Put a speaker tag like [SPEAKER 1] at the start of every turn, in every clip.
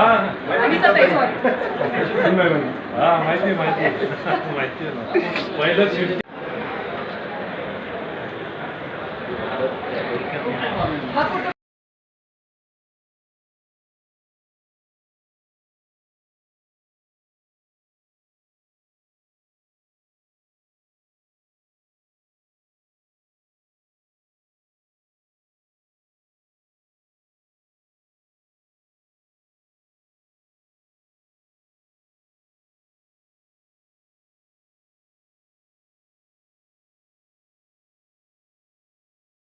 [SPEAKER 1] अनिता ताई सॉरी
[SPEAKER 2] हा माहिती माहिती माहिती आहे ना पहिलं शिफ्ट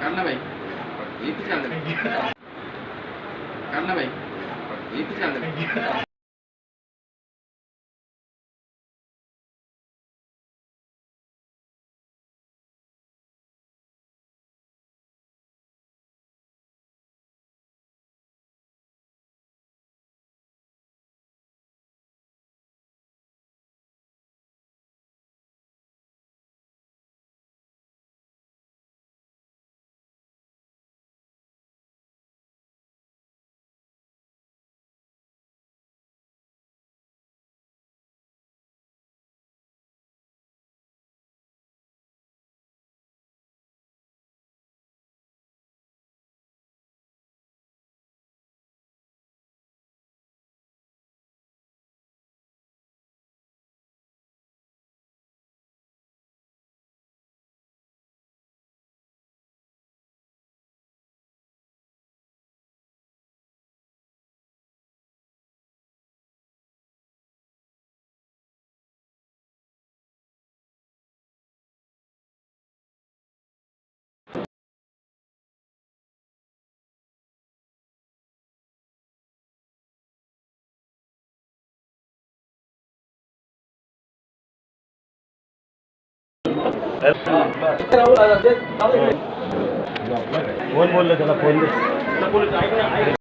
[SPEAKER 3] কান্না ভাই। এই পিছান কান্না ভাই। এই পিছান
[SPEAKER 4] फोन बोललो त्याला फोन दे